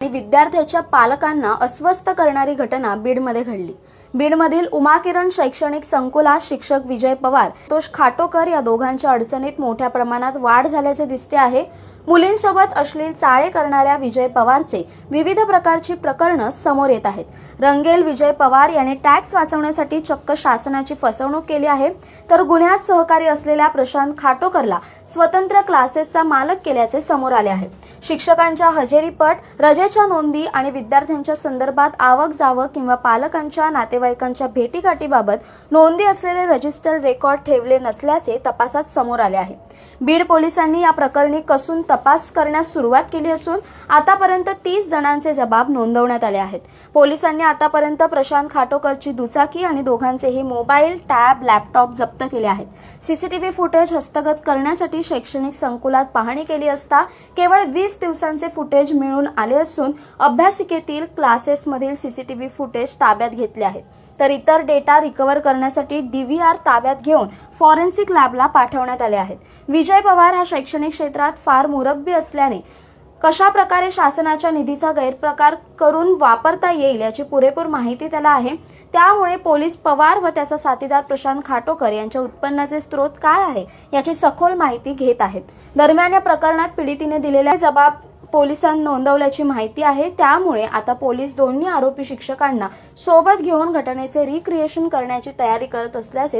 आणि विद्यार्थ्याच्या पालकांना अस्वस्थ करणारी घटना बीडमध्ये घडली. बीडमधील उमाकिरण शैक्षणिक संकुलात शिक्षक विजय पवार तोष खाटोकर या दोघांच्या अडचणीत मोठ्या प्रमाणात वाढ झाल्याचे दिसते आहे. मुलींसोबत अश्लील चाळे करणाऱ्या विजय पवारचे विविध प्रकारची प्रकरणं समोर येत आहेत. रंगेल विजय पवार याने टॅक्स वाचवण्यासाठी चक्क शासनाची फसवणूक केली आहे. तर गुन्ह्यात सहकारी असलेल्या प्रशांत खाटोकरला स्वतंत्र क्लासेसचा मालक केल्याचे समोर आले आहे. शिक्षकांच्या हजेरीपट रजेच्या नोंदी आणि विद्यार्थ्यांच्या संदर्भात आवक जावक किंवा पालकांच्या नातेवाईकांच्या भेटीगाठीबाबत नोंदी असलेले रजिस्टर रेकॉर्ड ठेवले नसल्याचे तपासात समोर आले आहे. बीड पोलिसांनी या प्रकरणी कसून तपास करण्यास सुरुवात केली असून आतापर्यंत तीस जणांचे जबाब नोंदवण्यात आले आहेत. पोलिसांनी आतापर्यंत प्रशांत खाटोकरची दुचाकी आणि दोघांचेही मोबाईल टॅब लॅपटॉप जप्त केले आहेत. सीसीटीव्ही फुटेज हस्तगत करण्यासाठी शैक्षणिक संकुलात पाहणी केली असता केवळ वीस दिवसांचे फुटेज मिळून आले असून अभ्यासिकेतील क्लासेसमधील सीसीटीव्ही फुटेज ताब्यात घेतले आहेत. तर इतर डेटा रिकव्हर करण्यासाठी डी व्ही आर ताब्यात घेऊन फॉरेन्सिक लॅबला पाठवण्यात आले आहेत. विजय पवार हा शैक्षणिक क्षेत्रात फार मुरब्बी असल्याने कशा प्रकारे शासनाच्या निधीचा गैरप्रकार करून वापरता येईल याची पुरेपूर माहिती त्याला आहे. त्यामुळे पोलीस पवार व त्याचा साथीदार प्रशांत खाटोकर यांच्या उत्पन्नाचे स्रोत काय आहे याची सखोल माहिती घेत आहेत. दरम्यान या प्रकरणात पीडितीने दिलेल्या जबाब पोलिसांनी नोंदवल्याची माहिती आहे. त्यामुळे आता पोलीस दोन्ही आरोपी शिक्षकांना सोबत घेऊन घटनेचे रिक्रिएशन करण्याची तयारी करत असल्याचे